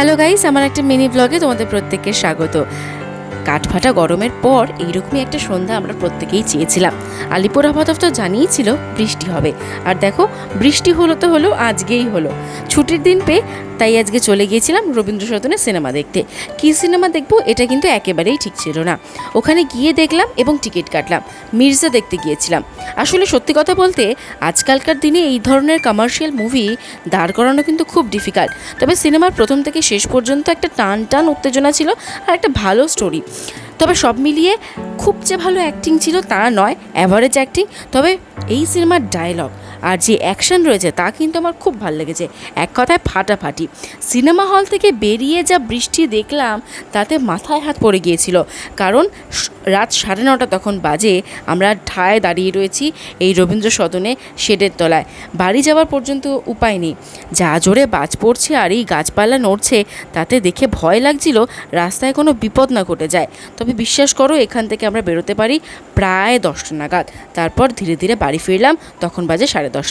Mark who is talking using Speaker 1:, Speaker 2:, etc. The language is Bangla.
Speaker 1: হ্যালো গাইস আমার একটা মিনি ব্লগে তোমাদের প্রত্যেককে স্বাগত। কাঠফাটা গরমের পর এইরকমই একটা সন্ধ্যা আমরা প্রত্যেকেই চেয়েছিলাম। আলিপুর আবহাওয়া দফতর জানিয়েছিল বৃষ্টি হবে। আর দেখো, বৃষ্টি হলো তো হলো, আজকেই হলো। ছুটির দিন পেয়ে তাই আজকে চলে গিয়েছিলাম রবীন্দ্র সদনে সিনেমা দেখতে। কী সিনেমা দেখব এটা কিন্তু একেবারেই ঠিক ছিল না। ওখানে গিয়ে দেখলাম এবং টিকিট কাটলাম। মির্জা দেখতে গিয়েছিলাম। আসলে সত্যি কথা বলতে, আজকালকার দিনে এই ধরনের কমার্শিয়াল মুভি দাঁড় করানো কিন্তু খুব ডিফিকাল্ট তবে সিনেমার প্রথম থেকে শেষ পর্যন্ত একটা টান টান উত্তেজনা ছিল আর একটা ভালো স্টোরি তবে সব মিলিয়ে খুব যে ভালো অ্যাক্টিং ছিল তা নয় অ্যাভারেজ অ্যাক্টিং তবে এই সিনেমার ডায়লগ আর যে অ্যাকশন রয়েছে তা কিন্তু আমার খুব ভালো লেগেছে। এক কথায় ফাটাফাটি। সিনেমা হল থেকে বেরিয়ে যা বৃষ্টি দেখলাম, তাতে মাথায় হাত পড়ে গিয়েছিল। কারণ রাত সাড়ে নটা তখন বাজে, আমরা ঠায় দাঁড়িয়ে রয়েছি এই রবীন্দ্র সদনে শেডের তলায়। বাড়ি যাওয়ার পর্যন্ত উপায় নেই। যা জোরে বাজ পড়ছে আর এই গাছপালা নড়ছে, তাতে দেখে ভয় লাগছিল রাস্তায় কোনো বিপদ না ঘটে যায়। তবে বিশ্বাস করো, এখান থেকে আমরা বেরোতে পারি প্রায় দশটা নাগাদ। তারপর ধীরে ধীরে বাড়ি ফিরলাম তখন বাজে সাড়ে দশটা।